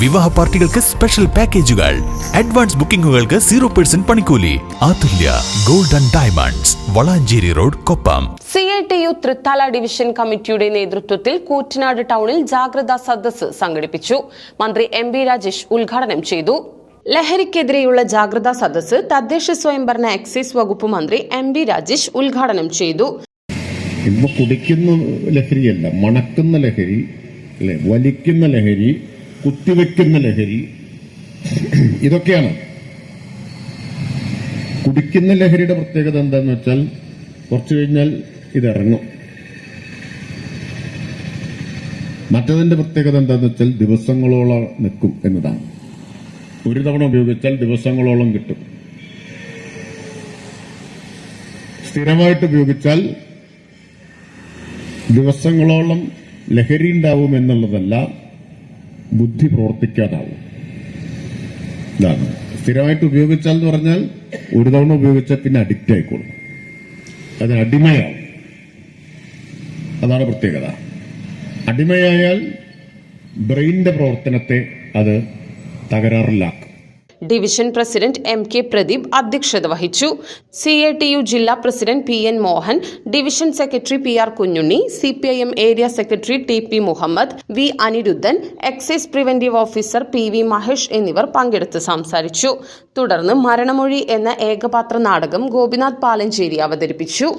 വിവാഹ പാർട്ടികൾക്ക് സ്പെഷ്യൽ പാക്കേജുകൾ അഡ്വാൻസ് ബുക്കിംഗുകൾക്ക് സീറോ പെർസെന്റ് പണിക്കൂലി. Athulya golden and diamonds Valanchery road Koppam. C I T U Thrithala division കമ്മിറ്റിയുടെ നേതൃത്വത്തിൽ കൂറ്റനാട് ടൗണിൽ ജാഗ്രതാ സദസ്സ് സംഘടിപ്പിച്ചു. മന്ത്രി എം ബി രാജേഷ് ഉദ്ഘാടനം ചെയ്തു. ലഹരിക്കെതിരെയുള്ള ജാഗ്രതാ സദസ്സ് തദ്ദേശ സ്വയംഭരണ എക്സൈസ് വകുപ്പ് മന്ത്രി എം ബി രാജേഷ് ഉദ്ഘാടനം ചെയ്തു. ഇന്ന് കുടിക്കുന്ന ലഹരിയല്ല മണക്കുന്ന ലഹരി അല്ലെ? വലിക്കുന്ന ലഹരി കുത്തിവെക്കുന്ന ലഹരി. ഇതൊക്കെയാണ്. കുടിക്കുന്ന ലഹരിയുടെ പ്രത്യേകത എന്താന്ന് വെച്ചാൽ കുറച്ചു കഴിഞ്ഞാൽ ഇതിറങ്ങും. മറ്റതിന്റെ പ്രത്യേകത എന്താന്ന് വെച്ചാൽ ദിവസങ്ങളോളം നിൽക്കും എന്നതാണ്. ഒരു തവണ ഉപയോഗിച്ചാൽ ദിവസങ്ങളോളം കിട്ടും. സ്ഥിരമായിട്ട് ഉപയോഗിച്ചാൽ ദിവസങ്ങളോളം ലഹരി ഉണ്ടാവും എന്നുള്ളതല്ല ബുദ്ധി പ്രവർത്തിക്കാതാവും. ഇതാണ്. സ്ഥിരമായിട്ട് ഉപയോഗിച്ചാൽ എന്ന് പറഞ്ഞാൽ ഒരു തവണ ഉപയോഗിച്ചാൽ പിന്നെ അഡിക്റ്റ് ആയിക്കോളും. അതിന് അടിമയാവും അതാണ് പ്രത്യേകത. അടിമയായാൽ ബ്രെയിനിന്റെ പ്രവർത്തനത്തെ അത് തകരാറിലാക്കും. Division president M K Pradeep അധ്യക്ഷത വഹിച്ചു. സി എ ടി യു ജില്ലാ president P N Mohan division secretary P R Kunjunni C P I M area secretary T P Muhammad V Aniruddhan excise preventive officer P V Mahesh എന്നിവർ പങ്കെടുത്ത് സംസാരിച്ചു. തുടർന്ന് മരണമൊഴി എന്ന ഏകപാത്ര നാടകം ഗോപിനാഥ് പാലഞ്ചേരി അവതരിപ്പിച്ചു.